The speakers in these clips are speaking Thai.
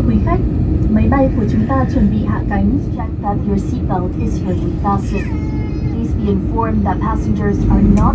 thưa quý khách, máy bay của chúng ta chuẩn bị hạ cánh. Check that your seatbelt is firmly fastened. Please be informed that passengers are not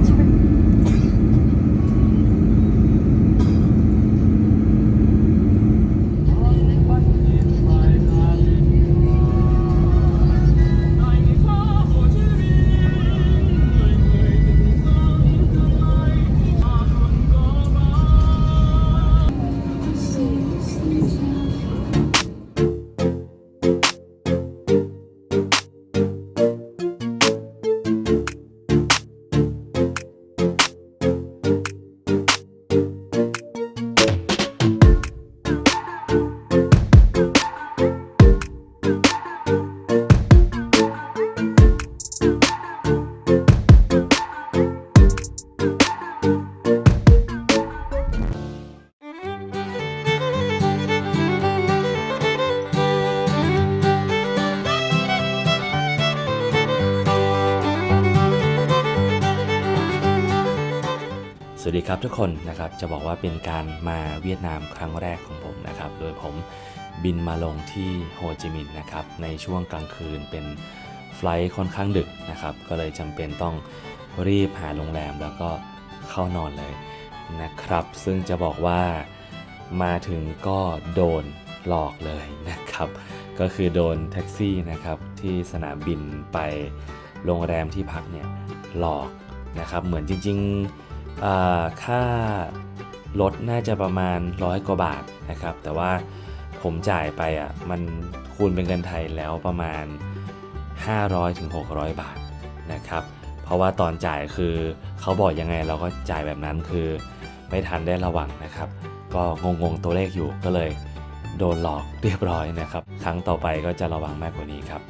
ครับทุกคนนะครับจะบอกว่าเป็นการมาเวียดนามครั้งแรกของผมนะครับ โดยผมบินมาลงที่โฮจิมินห์นะครับในช่วงกลางคืนเป็นไฟลท์ค่อนข้างดึกนะครับ ก็เลยจำเป็นต้องรีบหาโรงแรมแล้วก็เข้านอนเลยนะครับ ซึ่งจะบอกว่ามาถึงก็โดนหลอกเลยนะครับ ก็คือโดนแท็กซี่นะครับที่สนามบินไปโรงแรมที่พักเนี่ยหลอกนะครับ เหมือนจริง ๆ ค่ารถน่าจะประมาณร้อยกว่าบาทนะครับ แต่ว่าผมจ่ายไปอะมันคูณเป็นเงินไทยแล้วประมาณ 500-600ถึง600 บาทนะครับ เพราะว่าตอนจ่ายคือเขาบอกยังไงเราก็จ่ายแบบนั้นคือไม่ทันได้ระวังนะครับ ก็งงๆตัวเลขอยู่ก็เลยโดนหลอกเรียบร้อยนะครับ ครั้งต่อไปก็จะระวังมากกว่านี้ครับ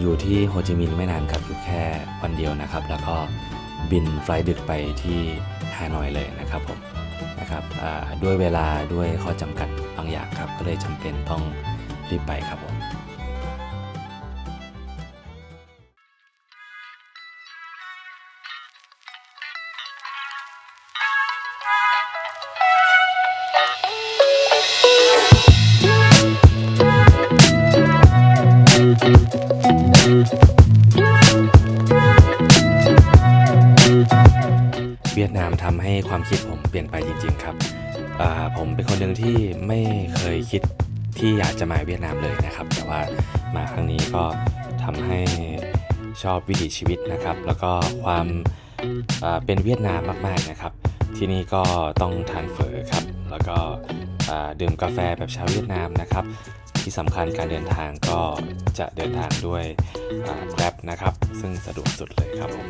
อยู่ที่โฮจิมินห์ไม่นานครับอยู่แค่วันเดียวนะครับ แล้วก็บินไฟล์ดึกไปที่ฮานอยเลยนะครับผมนะครับด้วยเวลาด้วยข้อจำกัดบางอย่างครับ ก็เลยจำเป็นต้องรีบไปครับผม เวียดนามทำให้ความคิดผมเปลี่ยนไปจริง ๆ ครับอ่าผมเป็นคนหนึ่งที่ไม่เคยคิดที่อยากจะมาเวียดนามเลยนะครับ แต่ว่ามาครั้งนี้ก็ทำให้ชอบวิถีชีวิตนะครับ แล้วก็ความอ่าเป็นเวียดนามมากๆนะครับ ที่นี่ก็ต้องทานเฝอครับ แล้วก็ ดื่มกาแฟแบบชาวเวียดนามนะครับ ที่สำคัญการเดินทางก็จะเดินทางด้วย Grab นะครับ ซึ่งสะดวกสุดเลยครับผม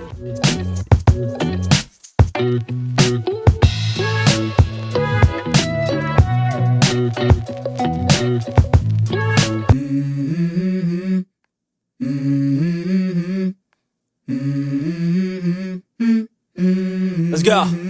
Let's go.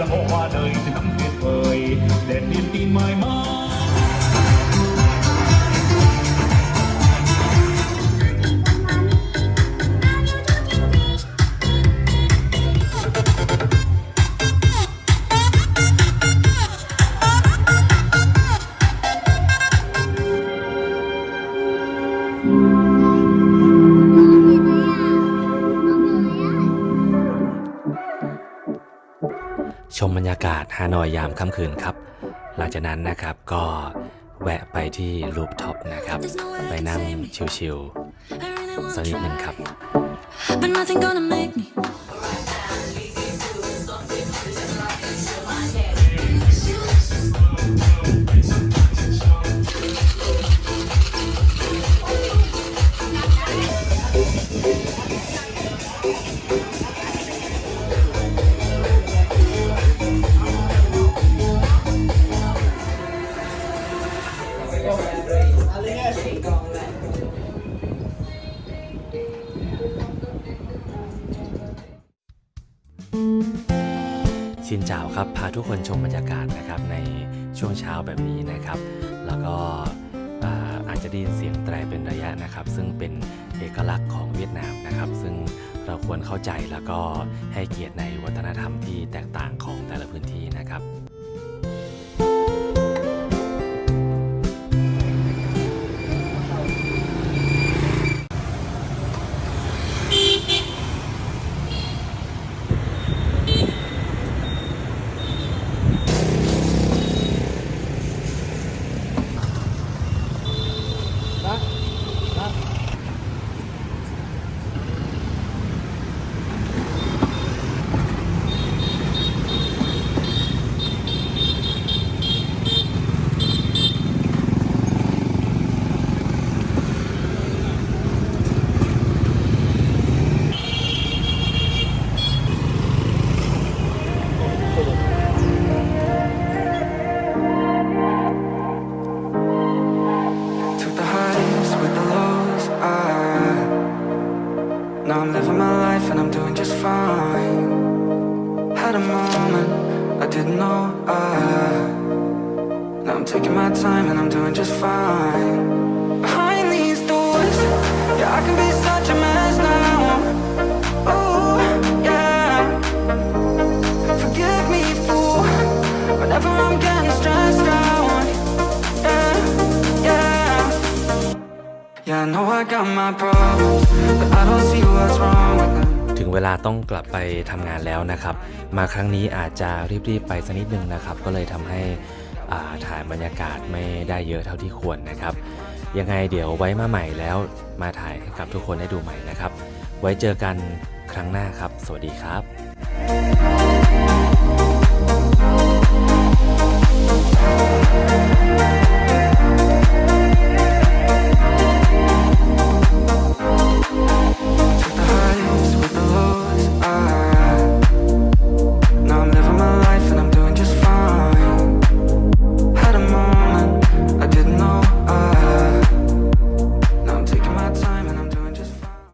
là hoa đời thì năm tuyệt vời. Để niềm tin mãi mãi ชมบรรยากาศฮานอยยามค่ำคืนครับ หลังจากนั้นนะครับก็แวะไปที่รูปท็อปนะครับ ไปนั่งชิลๆสักนิดหนึ่งครับ ชินเจ้าครับพาทุกคนชมบรรยากาศนะครับในช่วงเช้าแบบนี้นะครับ แล้วก็อาอาจจะได้ยินเสียงแตรเป็นระยะนะครับ ซึ่งเป็นเอกลักษณ์ของเวียดนามนะครับ ซึ่งเราควรเข้าใจแล้วก็ให้เกียรติในวัฒนธรรมที่แตกต่างของแต่ละพื้นที่นะครับ now I'm living my life and I'm doing just fine. Had a moment I didn't know. I now I'm taking my time and I'm doing just fine. ถึงเวลาต้องกลับไปทำงานแล้วนะครับ มาครั้งนี้อาจจะรีบๆไปสักนิดนึงนะครับ ก็เลยทำให้ถ่ายบรรยากาศไม่ได้เยอะเท่าที่ควรนะครับ ยังไงเดี๋ยวไว้มาใหม่แล้วมาถ่ายให้กับทุกคนได้ดูใหม่นะครับ ไว้เจอกันครั้งหน้าครับ สวัสดีครับ